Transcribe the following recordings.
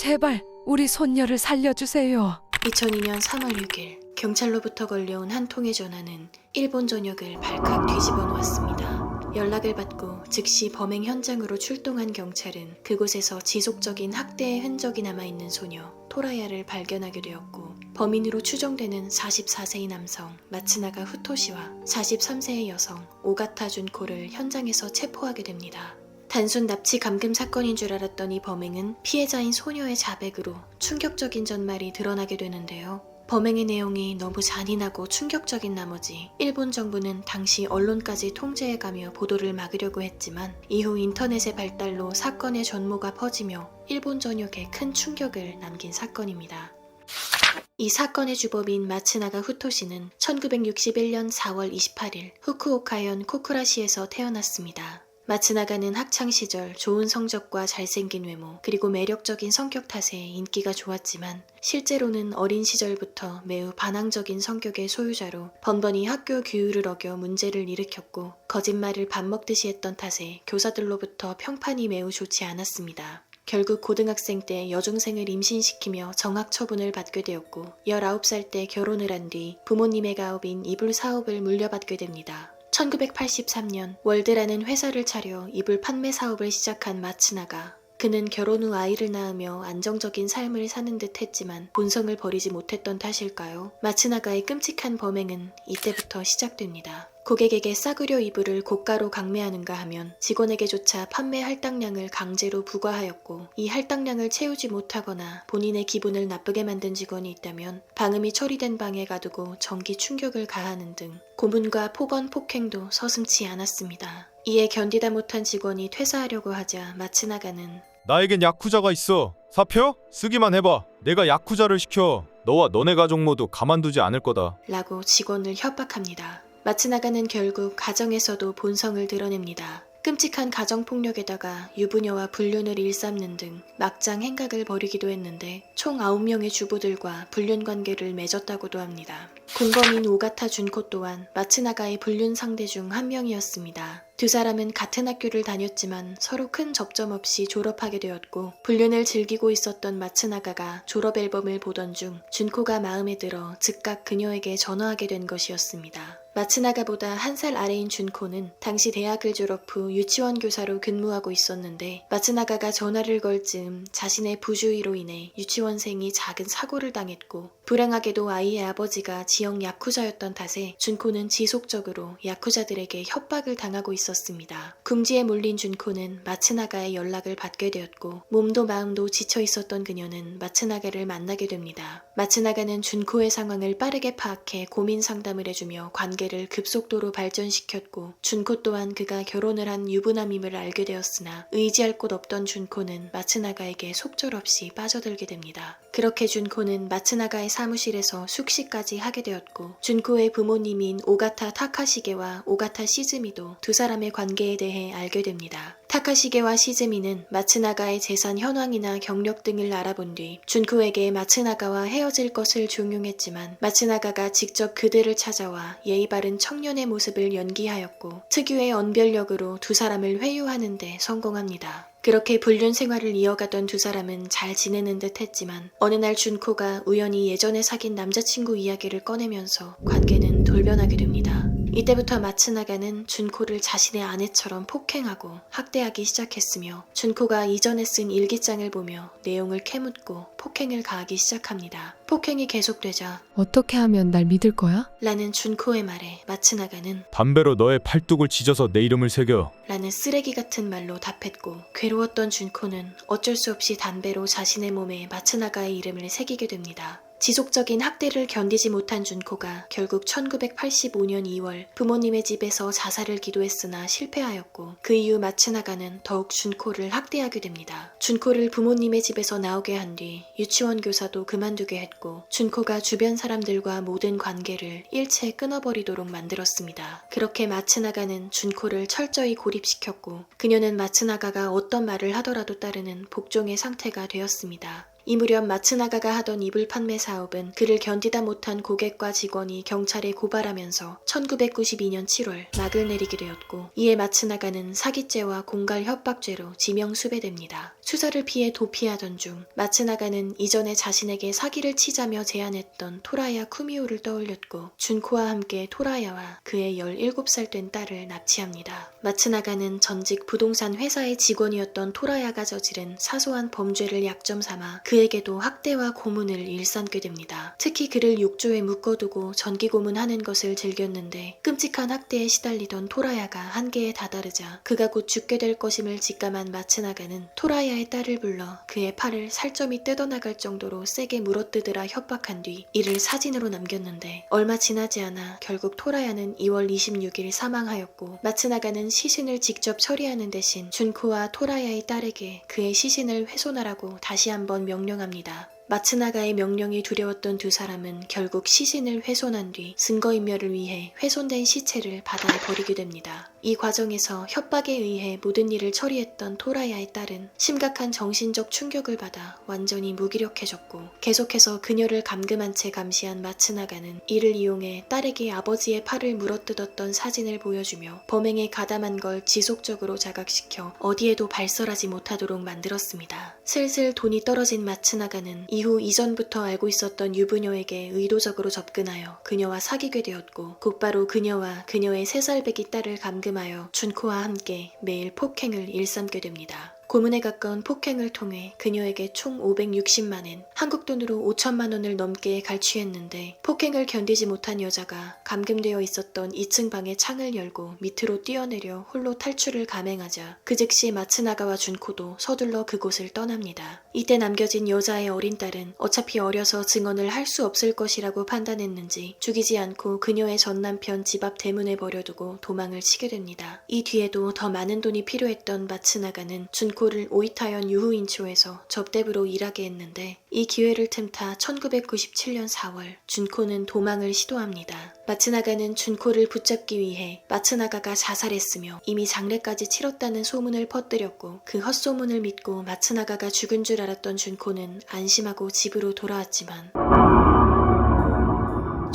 제발 우리 손녀를 살려주세요. 2002년 3월 6일 경찰로부터 걸려온 한 통의 전화는 일본 전역을 발칵 뒤집어 놓았습니다. 연락을 받고 즉시 범행 현장으로 출동한 경찰은 그곳에서 지속적인 학대의 흔적이 남아있는 소녀 토라야를 발견하게 되었고 범인으로 추정되는 44세의 남성 마츠나가 후토시와 43세의 여성 오가타 준코를 현장에서 체포하게 됩니다. 단순 납치 감금 사건인 줄 알았던 이 범행은 피해자인 소녀의 자백으로 충격적인 전말이 드러나게 되는데요. 범행의 내용이 너무 잔인하고 충격적인 나머지 일본 정부는 당시 언론까지 통제해가며 보도를 막으려고 했지만 이후 인터넷의 발달로 사건의 전모가 퍼지며 일본 전역에 큰 충격을 남긴 사건입니다. 이 사건의 주범인 마츠나가 후토시는 1961년 4월 28일 후쿠오카현 코쿠라시에서 태어났습니다. 마츠나가는 학창 시절 좋은 성적과 잘생긴 외모 그리고 매력적인 성격 탓에 인기가 좋았지만 실제로는 어린 시절부터 매우 반항적인 성격의 소유자로 번번이 학교 규율을 어겨 문제를 일으켰고 거짓말을 밥 먹듯이 했던 탓에 교사들로부터 평판이 매우 좋지 않았습니다. 결국 고등학생 때 여중생을 임신시키며 정학 처분을 받게 되었고 19살 때 결혼을 한 뒤 부모님의 가업인 이불 사업을 물려받게 됩니다. 1983년 월드라는 회사를 차려 이불 판매 사업을 시작한 마츠나가 그는 결혼 후 아이를 낳으며 안정적인 삶을 사는 듯 했지만 본성을 버리지 못했던 탓일까요? 마츠나가의 끔찍한 범행은 이때부터 시작됩니다. 고객에게 싸구려 이불을 고가로 강매하는가 하면 직원에게조차 판매 할당량을 강제로 부과하였고 이 할당량을 채우지 못하거나 본인의 기분을 나쁘게 만든 직원이 있다면 방음이 처리된 방에 가두고 전기 충격을 가하는 등 고문과 폭언 폭행도 서슴지 않았습니다. 이에 견디다 못한 직원이 퇴사하려고 하자 마츠나가는 나에겐 야쿠자가 있어. 사표? 쓰기만 해봐. 내가 야쿠자를 시켜. 너와 너네 가족 모두 가만두지 않을 거다. 라고 직원을 협박합니다. 마츠나가는 결국 가정에서도 본성을 드러냅니다. 끔찍한 가정폭력에다가 유부녀와 불륜을 일삼는 등 막장 행각을 벌이기도 했는데 총 9명의 주부들과 불륜 관계를 맺었다고도 합니다. 공범인 오가타 준코 또한 마츠나가의 불륜 상대 중 한 명이었습니다. 두 사람은 같은 학교를 다녔지만 서로 큰 접점 없이 졸업하게 되었고 불륜을 즐기고 있었던 마츠나가가 졸업 앨범을 보던 중 준코가 마음에 들어 즉각 그녀에게 전화하게 된 것이었습니다. 마츠나가보다 한 살 아래인 준코는 당시 대학을 졸업 후 유치원 교사로 근무하고 있었는데 마츠나가가 전화를 걸 즈음 자신의 부주의로 인해 유치원생이 작은 사고를 당했고 불행하게도 아이의 아버지가 지역 야쿠자였던 탓에 준코는 지속적으로 야쿠자들에게 협박을 당하고 있었습니다. 궁지에 몰린 준코는 마츠나가의 연락을 받게 되었고 몸도 마음도 지쳐 있었던 그녀는 마츠나가를 만나게 됩니다. 마츠나가는 준코의 상황을 빠르게 파악해 고민 상담을 해주며 관계 를 급속도로 발전시켰고 준코 또한 그가 결혼을 한 유부남임을 알게 되었으나 의지할 곳 없던 준코는 마츠나가에게 속절없이 빠져들게 됩니다. 그렇게 준코는 마츠나가의 사무실에서 숙식까지 하게 되었고 준코의 부모님인 오가타 타카시게와 오가타 시즈미도 두 사람의 관계에 대해 알게 됩니다. 타카시게와 시즈미는 마츠나가의 재산 현황이나 경력 등을 알아본 뒤 준코에게 마츠나가와 헤어질 것을 종용했지만 마츠나가가 직접 그들을 찾아와 예의 바른 청년의 모습을 연기하였고 특유의 언변력으로 두 사람을 회유하는 데 성공합니다. 그렇게 불륜 생활을 이어가던 두 사람은 잘 지내는 듯 했지만 어느 날 준코가 우연히 예전에 사귄 남자친구 이야기를 꺼내면서 관계는 돌변하게 됩니다. 이때부터 마츠나가는 준코를 자신의 아내처럼 폭행하고 학대하기 시작했으며 준코가 이전에 쓴 일기장을 보며 내용을 캐묻고 폭행을 가하기 시작합니다. 폭행이 계속되자 어떻게 하면 날 믿을 거야? 라는 준코의 말에 마츠나가는 담배로 너의 팔뚝을 찢어서 내 이름을 새겨. 라는 쓰레기 같은 말로 답했고 괴로웠던 준코는 어쩔 수 없이 담배로 자신의 몸에 마츠나가의 이름을 새기게 됩니다. 지속적인 학대를 견디지 못한 준코가 결국 1985년 2월 부모님의 집에서 자살을 기도했으나 실패하였고 그 이후 마츠나가는 더욱 준코를 학대하게 됩니다. 준코를 부모님의 집에서 나오게 한 뒤 유치원 교사도 그만두게 했고 준코가 주변 사람들과 모든 관계를 일체 끊어버리도록 만들었습니다. 그렇게 마츠나가는 준코를 철저히 고립시켰고 그녀는 마츠나가가 어떤 말을 하더라도 따르는 복종의 상태가 되었습니다. 이 무렵 마츠나가가 하던 이불 판매 사업은 그를 견디다 못한 고객과 직원이 경찰에 고발하면서 1992년 7월 막을 내리게 되었고 이에 마츠나가는 사기죄와 공갈 협박죄로 지명 수배됩니다. 수사를 피해 도피하던 중 마츠나가는 이전에 자신에게 사기를 치자며 제안했던 토라야 쿠미오를 떠올렸고 준코와 함께 토라야와 그의 17살 된 딸을 납치합니다. 마츠나가는 전직 부동산 회사의 직원이었던 토라야가 저지른 사소한 범죄를 약점 삼아 그 에게도 학대와 고문을 일삼게 됩니다. 특히 그를 욕조에 묶어두고 전기고문하는 것을 즐겼는데 끔찍한 학대에 시달리던 토라야가 한계에 다다르자 그가 곧 죽게 될 것임을 직감한 마츠나가는 토라야의 딸을 불러 그의 팔을 살점이 뜯어나갈 정도로 세게 물어뜯으라 협박한 뒤 이를 사진으로 남겼는데 얼마 지나지 않아 결국 토라야는 2월 26일 사망하였고 마츠나가는 시신을 직접 처리하는 대신 준코와 토라야의 딸에게 그의 시신을 훼손하라고 다시 한번 명 령합니다. 마츠나가의 명령이 두려웠던 두 사람은 결국 시신을 훼손한 뒤 증거인멸을 위해 훼손된 시체를 바다에 버리게 됩니다. 이 과정에서 협박에 의해 모든 일을 처리했던 토라야의 딸은 심각한 정신적 충격을 받아 완전히 무기력해졌고 계속해서 그녀를 감금한 채 감시한 마츠나가는 이를 이용해 딸에게 아버지의 팔을 물어뜯었던 사진을 보여주며 범행에 가담한 걸 지속적으로 자각시켜 어디에도 발설하지 못하도록 만들었습니다. 슬슬 돈이 떨어진 마츠나가는 이후 이전부터 알고 있었던 유부녀에게 의도적으로 접근하여 그녀와 사귀게 되었고 곧바로 그녀와 그녀의 세 살배기 딸을 감금하여 준코와 함께 매일 폭행을 일삼게 됩니다. 고문에 가까운 폭행을 통해 그녀에게 총 560만엔, 한국 돈으로 5천만 원을 넘게 갈취했는데 폭행을 견디지 못한 여자가 감금되어 있었던 2층 방의 창을 열고 밑으로 뛰어내려 홀로 탈출을 감행하자 그 즉시 마츠나가와 준코도 서둘러 그곳을 떠납니다. 이때 남겨진 여자의 어린 딸은 어차피 어려서 증언을 할 수 없을 것이라고 판단했는지 죽이지 않고 그녀의 전 남편 집 앞 대문에 버려두고 도망을 치게 됩니다. 이 뒤에도 더 많은 돈이 필요했던 마츠나가는 준코 를 오이타현 유후인초에서 접대부로 일하게 했는데 이 기회를 틈타 1997년 4월 준코는 도망을 시도합니다. 마츠나가는 준코를 붙잡기 위해 마츠나가가 자살했으며 이미 장례까지 치렀다는 소문을 퍼뜨렸고 그 헛소문을 믿고 마츠나가가 죽은 줄 알았던 준코는 안심하고 집으로 돌아왔지만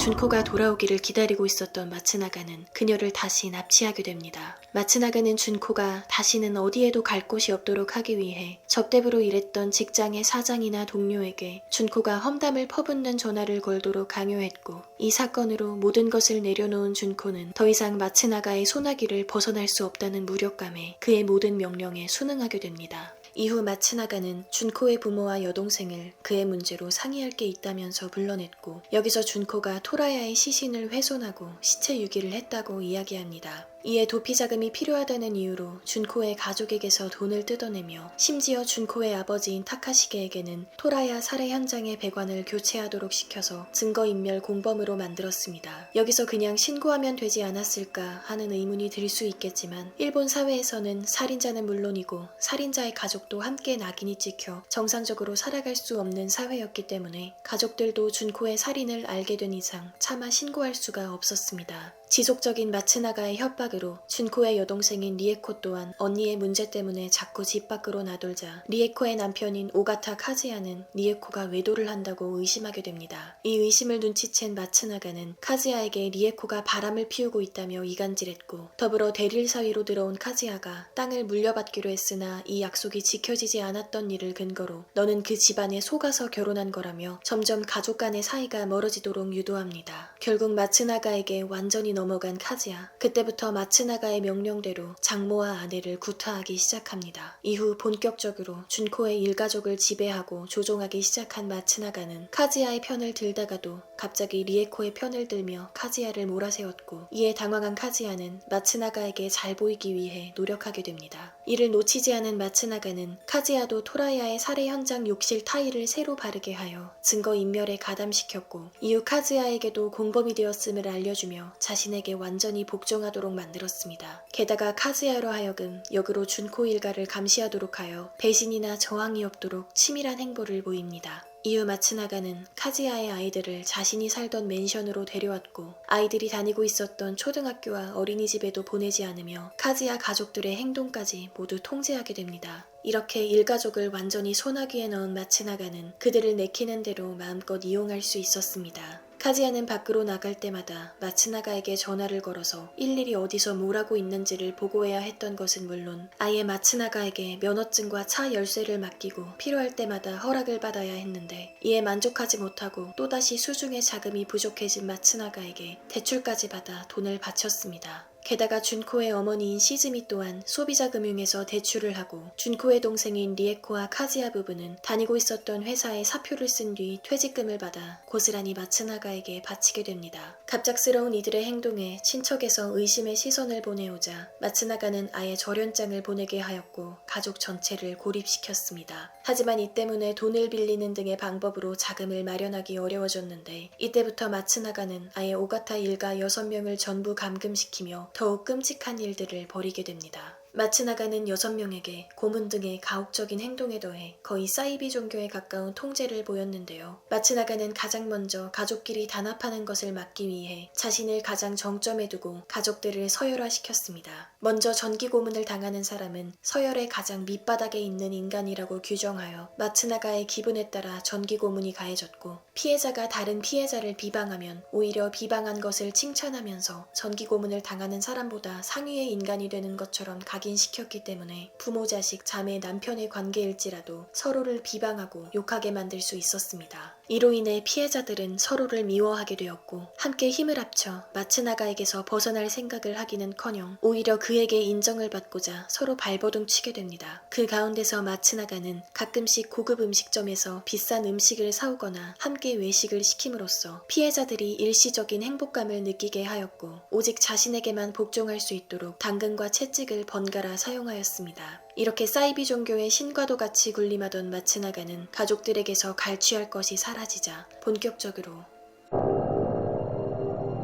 준코가 돌아오기를 기다리고 있었던 마츠나가는 그녀를 다시 납치하게 됩니다. 마츠나가는 준코가 다시는 어디에도 갈 곳이 없도록 하기 위해 접대부로 일했던 직장의 사장이나 동료에게 준코가 험담을 퍼붓는 전화를 걸도록 강요했고 이 사건으로 모든 것을 내려놓은 준코는 더 이상 마츠나가의 소나기를 벗어날 수 없다는 무력감에 그의 모든 명령에 순응하게 됩니다. 이후 마츠나가는 준코의 부모와 여동생을 그의 문제로 상의할 게 있다면서 불러냈고 여기서 준코가 토라야의 시신을 훼손하고 시체 유기를 했다고 이야기합니다. 이에 도피 자금이 필요하다는 이유로 준코의 가족에게서 돈을 뜯어내며 심지어 준코의 아버지인 타카시게에게는 토라야 살해 현장의 배관을 교체하도록 시켜서 증거인멸 공범으로 만들었습니다. 여기서 그냥 신고하면 되지 않았을까 하는 의문이 들 수 있겠지만 일본 사회에서는 살인자는 물론이고 살인자의 가족도 함께 낙인이 찍혀 정상적으로 살아갈 수 없는 사회였기 때문에 가족들도 준코의 살인을 알게 된 이상 차마 신고할 수가 없었습니다. 지속적인 마츠나가의 협박으로 준코의 여동생인 리에코 또한 언니의 문제 때문에 자꾸 집 밖으로 나돌자 리에코의 남편인 오가타 카즈야는 리에코가 외도를 한다고 의심하게 됩니다. 이 의심을 눈치챈 마츠나가는 카즈야에게 리에코가 바람을 피우고 있다며 이간질했고 더불어 대릴 사위로 들어온 카즈야가 땅을 물려받기로 했으나 이 약속이 지켜지지 않았던 일을 근거로 너는 그 집안에 속아서 결혼한 거라며 점점 가족 간의 사이가 멀어지도록 유도합니다. 결국 마츠나가에게 완전히 넘 어간 카즈야. 그때부터 마츠나가의 명령대로 장모와 아내를 구타하기 시작합니다. 이후 본격적으로 준코의 일가족을 지배하고 조종하기 시작한 마츠나가는 카즈야의 편을 들다가도 갑자기 리에코의 편을 들며 카즈야를 몰아세웠고 이에 당황한 카즈야는 마츠나가에게 잘 보이기 위해 노력하게 됩니다. 이를 놓치지 않은 마츠나가는 카즈야도 토라야의 살해 현장 욕실 타일을 새로 바르게 하여 증거 인멸에 가담시켰고 이후 카즈야에게도 공범이 되었음을 알려주며 자신 에게 완전히 복종하도록 만들었습니다. 게다가 카즈야로 하여금 역으로 준코 일가를 감시하도록 하여 배신이나 저항이 없도록 치밀한 행보를 보입니다. 이후 마츠나가는 카즈야의 아이들을 자신이 살던 맨션으로 데려왔고 아이들이 다니고 있었던 초등학교와 어린이집에도 보내지 않으며 카즈야 가족들의 행동까지 모두 통제하게 됩니다. 이렇게 일가족을 완전히 소나기에 넣은 마츠나가는 그들을 내키는 대로 마음껏 이용할 수 있었습니다. 카지아는 밖으로 나갈 때마다 마츠나가에게 전화를 걸어서 일일이 어디서 뭘 하고 있는지를 보고해야 했던 것은 물론 아예 마츠나가에게 면허증과 차 열쇠를 맡기고 필요할 때마다 허락을 받아야 했는데 이에 만족하지 못하고 또다시 수중의 자금이 부족해진 마츠나가에게 대출까지 받아 돈을 바쳤습니다. 게다가 준코의 어머니인 시즈미 또한 소비자 금융에서 대출을 하고 준코의 동생인 리에코와 카지아 부부는 다니고 있었던 회사에 사표를 쓴 뒤 퇴직금을 받아 고스란히 마츠나가에게 바치게 됩니다. 갑작스러운 이들의 행동에 친척에서 의심의 시선을 보내오자 마츠나가는 아예 절연장을 보내게 하였고 가족 전체를 고립시켰습니다. 하지만 이 때문에 돈을 빌리는 등의 방법으로 자금을 마련하기 어려워졌는데 이때부터 마츠나가는 아예 오가타 일가 6명을 전부 감금시키며 더욱 끔찍한 일들을 벌이게 됩니다. 마츠나가는 여섯 명에게 고문 등의 가혹적인 행동에 더해 거의 사이비 종교에 가까운 통제를 보였는데요. 마츠나가는 가장 먼저 가족끼리 단합하는 것을 막기 위해 자신을 가장 정점에 두고 가족들을 서열화시켰습니다. 먼저 전기 고문을 당하는 사람은 서열의 가장 밑바닥에 있는 인간이라고 규정하여 마츠나가의 기분에 따라 전기 고문이 가해졌고 피해자가 다른 피해자를 비방하면 오히려 비방한 것을 칭찬하면서 전기 고문을 당하는 사람보다 상위의 인간이 되는 것처럼 각 인시켰기 때문에 부모 자식 자매 남편의 관계일지라도 서로를 비방하고 욕하게 만들 수 있었습니다. 이로 인해 피해자들은 서로를 미워하게 되었고 함께 힘을 합쳐 마츠나가에게서 벗어날 생각을 하기는커녕 오히려 그에게 인정을 받고자 서로 발버둥 치게 됩니다. 그 가운데서 마츠나가는 가끔씩 고급 음식점에서 비싼 음식을 사오거나 함께 외식을 시킴으로써 피해자들이 일시적인 행복감을 느끼게 하였고 오직 자신에게만 복종할 수 있도록 당근과 채찍을 번갈아 사용하였습니다. 이렇게 사이비 종교의 신과도 같이 군림하던 마츠나가는 가족들에게서 갈취할 것이 사라지자 본격적으로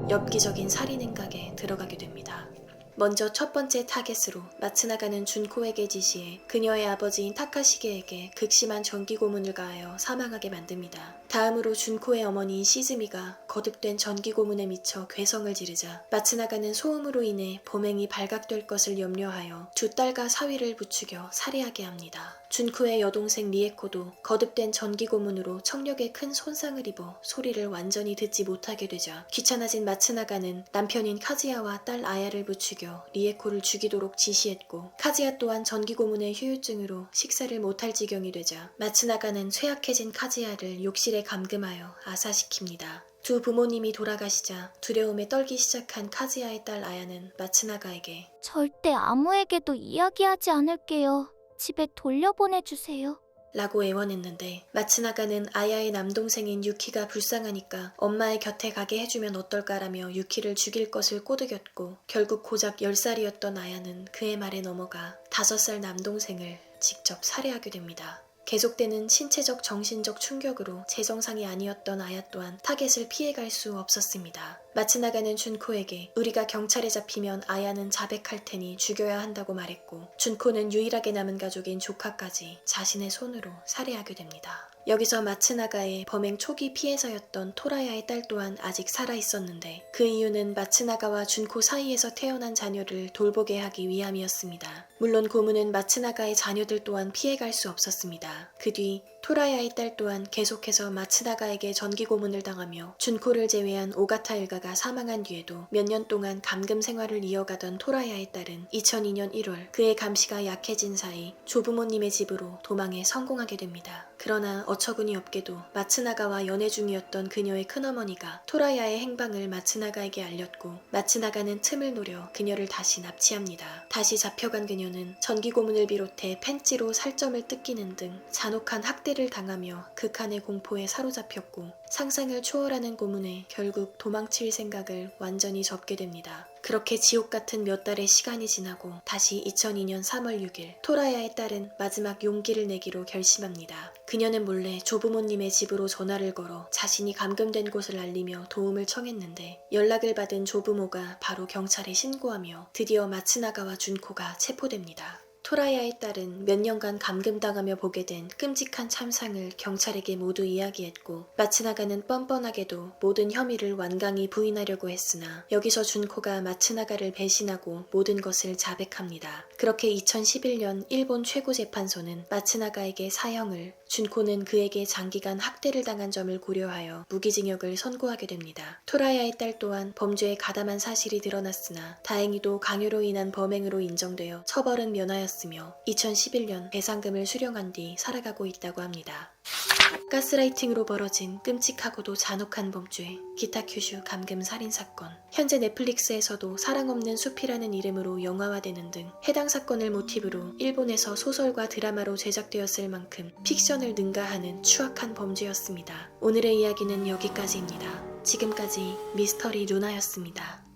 엽기적인 살인 행각에 들어가게 됩니다. 먼저 첫 번째 타겟으로 마츠나가는 준코에게 지시해 그녀의 아버지인 타카시게에게 극심한 전기 고문을 가하여 사망하게 만듭니다. 다음으로 준코의 어머니인 시즈미가 거듭된 전기 고문에 미쳐 괴성을 지르자 마츠나가는 소음으로 인해 범행이 발각될 것을 염려하여 두 딸과 사위를 부추겨 살해하게 합니다. 준코의 여동생 리에코도 거듭된 전기 고문으로 청력에 큰 손상을 입어 소리를 완전히 듣지 못하게 되자 귀찮아진 마츠나가는 남편인 카즈야와 딸 아야를 부추겨 리에코를 죽이도록 지시했고 카즈야 또한 전기 고문의 후유증으로 식사를 못할 지경이 되자 마츠나가는 쇠약해진 카즈야를 욕실에 감금하여 아사시킵니다. 두 부모님이 돌아가시자 두려움에 떨기 시작한 카즈야의 딸 아야는 마츠나가에게 절대 아무에게도 이야기하지 않을게요. 집에 돌려보내주세요. 라고 애원했는데 마츠나가는 아야의 남동생인 유키가 불쌍하니까 엄마의 곁에 가게 해주면 어떨까라며 유키를 죽일 것을 꼬드겼고 결국 고작 10살이었던 아야는 그의 말에 넘어가 5살 남동생을 직접 살해하게 됩니다. 계속되는 신체적 정신적 충격으로 재정상이 아니었던 아야 또한 타겟을 피해갈 수 없었습니다. 마츠나가는 준코에게 우리가 경찰에 잡히면 아야는 자백할 테니 죽여야 한다고 말했고 준코는 유일하게 남은 가족인 조카까지 자신의 손으로 살해하게 됩니다. 여기서 마츠나가의 범행 초기 피해자였던 토라야의 딸 또한 아직 살아 있었는데 그 이유는 마츠나가와 준코 사이에서 태어난 자녀를 돌보게 하기 위함이었습니다. 물론 고문은 마츠나가의 자녀들 또한 피해갈 수 없었습니다. 그 뒤 토라야의 딸 또한 계속해서 마츠나가에게 전기 고문을 당하며 준코를 제외한 오가타 일가가 사망한 뒤에도 몇 년 동안 감금 생활을 이어가던 토라야의 딸은 2002년 1월 그의 감시가 약해진 사이 조부모님의 집으로 도망에 성공하게 됩니다. 그러나 어처구니 없게도 마츠나가와 연애 중이었던 그녀의 큰어머니가 토라야의 행방을 마츠나가에게 알렸고 마츠나가는 틈을 노려 그녀를 다시 납치합니다. 다시 잡혀간 그녀는 전기 고문을 비롯해 펜치로 살점을 뜯기는 등 잔 혹한 학대를 당하며 극한의 공포에 사로잡혔고 상상을 초월하는 고문에 결국 도망칠 생각을 완전히 접게 됩니다. 그렇게 지옥 같은 몇 달의 시간이 지나고 다시 2002년 3월 6일 토라야의 딸은 마지막 용기를 내기로 결심합니다. 그녀는 몰래 조부모님의 집으로 전화를 걸어 자신이 감금된 곳을 알리며 도움을 청했는데 연락을 받은 조부모가 바로 경찰에 신고하며 드디어 마츠나가와 준코가 체포됩니다. 토라야의 딸은 몇 년간 감금당하며 보게 된 끔찍한 참상을 경찰에게 모두 이야기했고 마츠나가는 뻔뻔하게도 모든 혐의를 완강히 부인하려고 했으나 여기서 준코가 마츠나가를 배신하고 모든 것을 자백합니다. 그렇게 2011년 일본 최고재판소는 마츠나가에게 사형을 준코는 그에게 장기간 학대를 당한 점을 고려하여 무기징역을 선고하게 됩니다. 토라야의 딸 또한 범죄에 가담한 사실이 드러났으나 다행히도 강요로 인한 범행으로 인정되어 처벌은 면하였으며 2011년 배상금을 수령한 뒤 살아가고 있다고 합니다. 가스라이팅으로 벌어진 끔찍하고도 잔혹한 범죄, 기타 큐슈 감금 살인 사건. 현재 넷플릭스에서도 사랑 없는 숲이라는 이름으로 영화화되는 등 해당 사건을 모티브로 일본에서 소설과 드라마로 제작되었을 만큼 픽션을 능가하는 추악한 범죄였습니다. 오늘의 이야기는 여기까지입니다. 지금까지 미스터리 루나였습니다.